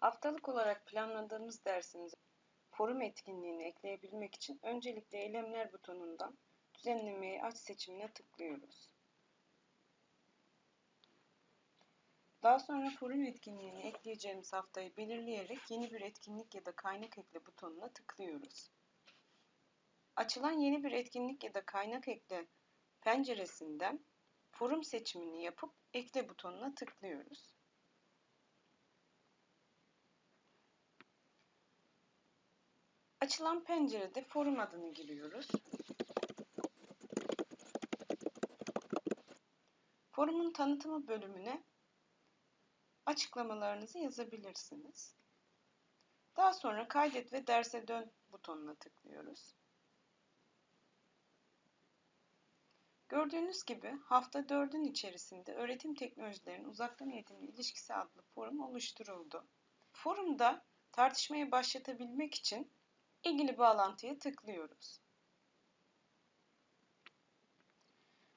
Haftalık olarak planladığımız dersimize forum etkinliğini ekleyebilmek için öncelikle eylemler butonundan düzenlemeyi aç seçimine tıklıyoruz. Daha sonra forum etkinliğini ekleyeceğimiz haftayı belirleyerek yeni bir etkinlik ya da kaynak ekle butonuna tıklıyoruz. Açılan yeni bir etkinlik ya da kaynak ekle penceresinden forum seçimini yapıp ekle butonuna tıklıyoruz. Açılan pencerede forum adını giriyoruz. Forumun tanıtımı bölümüne açıklamalarınızı yazabilirsiniz. Daha sonra kaydet ve derse dön butonuna tıklıyoruz. Gördüğünüz gibi hafta 4'ün içerisinde öğretim teknolojilerinin uzaktan eğitimle ilişkisi adlı forum oluşturuldu. Forumda tartışmayı başlatabilmek için ilgili bağlantıya tıklıyoruz.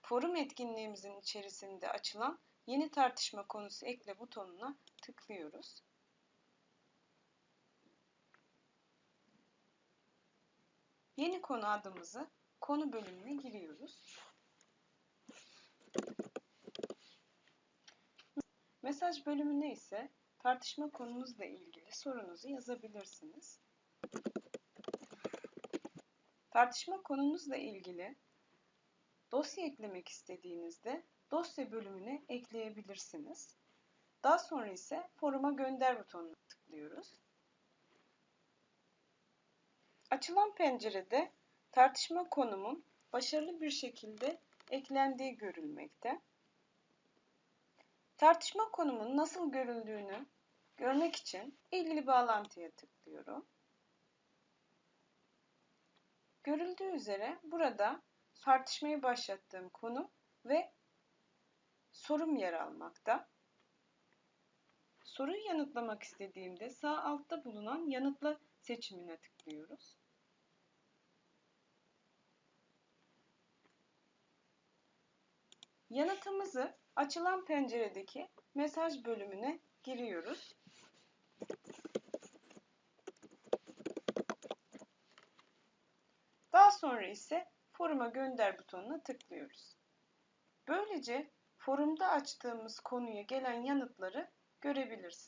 Forum etkinliğimizin içerisinde açılan yeni tartışma konusu ekle butonuna tıklıyoruz. Yeni konu adımızı konu bölümüne giriyoruz. Mesaj bölümüne ise tartışma konumuzla ilgili sorunuzu yazabilirsiniz. Tartışma konunuzla ilgili dosya eklemek istediğinizde dosya bölümüne ekleyebilirsiniz. Daha sonra ise foruma gönder butonuna tıklıyoruz. Açılan pencerede tartışma konumun başarılı bir şekilde eklendiği görülmekte. Tartışma konumun nasıl görüldüğünü görmek için ilgili bağlantıya tıklıyorum. Görüldüğü üzere burada tartışmayı başlattığım konu ve sorum yer almakta. Soruyu yanıtlamak istediğimde sağ altta bulunan yanıtla seçimine tıklıyoruz. Yanıtımızı açılan penceredeki mesaj bölümüne giriyoruz. Daha sonra ise foruma gönder butonuna tıklıyoruz. Böylece forumda açtığımız konuya gelen yanıtları görebilirsiniz.